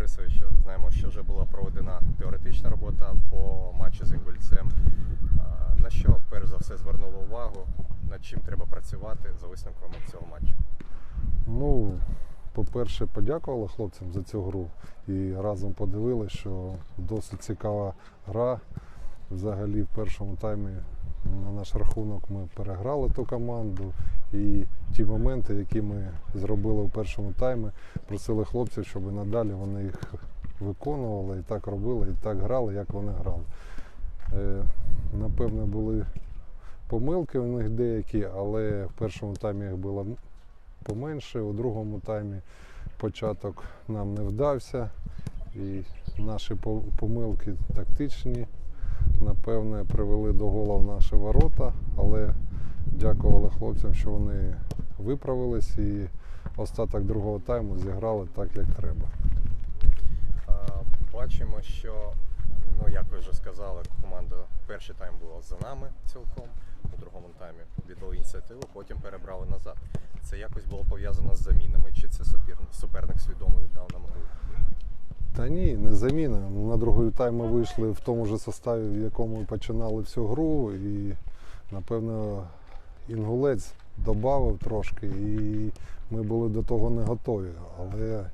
Борисовичу, знаємо, що вже була проведена теоретична робота по матчу з Інгульцем. На що перш за все звернули увагу, над чим треба працювати за висновками цього матчу? Ну, по-перше, подякували хлопцям за цю гру і разом подивилися, що досить цікава гра. Взагалі в першому таймі на наш рахунок ми переграли ту команду. І ті моменти, які ми зробили в першому таймі, просили хлопців, щоб надалі вони їх виконували і так робили, і так грали, як вони грали. Е, напевно, були помилки у них деякі, але в першому таймі їх було поменше. У другому таймі початок нам не вдався. І наші помилки тактичні, напевне, привели до гола в наші ворота, але дякували хлопцям, що вони виправились і остаток другого тайму зіграли так, як треба. Бачимо, що, ну як ви вже сказали, команда перший тайм була за нами цілком, у другому таймі віддали ініціативу, потім перебрали назад. Це якось було пов'язано з замінами, чи це суперник свідомо віддав нам гру? Та ні, не заміна. На другий тайм ми вийшли в тому ж составі, в якому ми починали всю гру. І, напевно, інгулець додав трошки, і ми були до того не готові. Але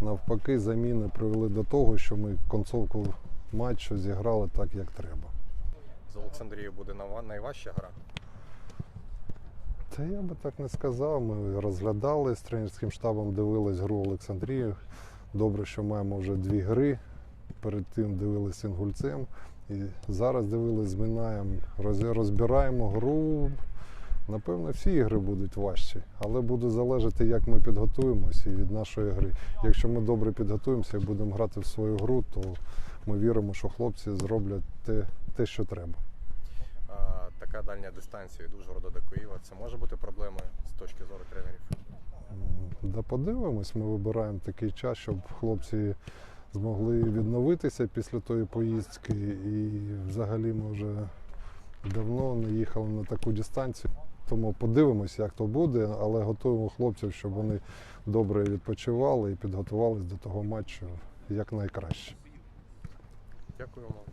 навпаки, заміни привели до того, що ми концовку матчу зіграли так, як треба. З Олександрією буде найважча гра. Та я би так не сказав. Ми розглядали з тренерським штабом, дивились гру Олександрії. Добре, що маємо вже дві гри. Перед тим дивились інгульцем. І зараз дивились з Минаєм. Роз- Розбираємо гру. Напевно, всі ігри будуть важчі, але буде залежати, як ми підготуємося і від нашої гри. Якщо ми добре підготуємося і будемо грати в свою гру, то ми віримо, що хлопці зроблять те, те що треба. А, Така дальня дистанція від Ужгорода до Києва. Це може бути проблемою з точки зору тренерів. Да подивимось, ми вибираємо такий час, щоб хлопці змогли відновитися після тої поїздки. І взагалі ми вже давно не їхали на таку дистанцію. Тому подивимось, як то буде, але готуємо хлопців, щоб вони добре відпочивали і підготувалися до того матчу якнайкраще. Дякую вам.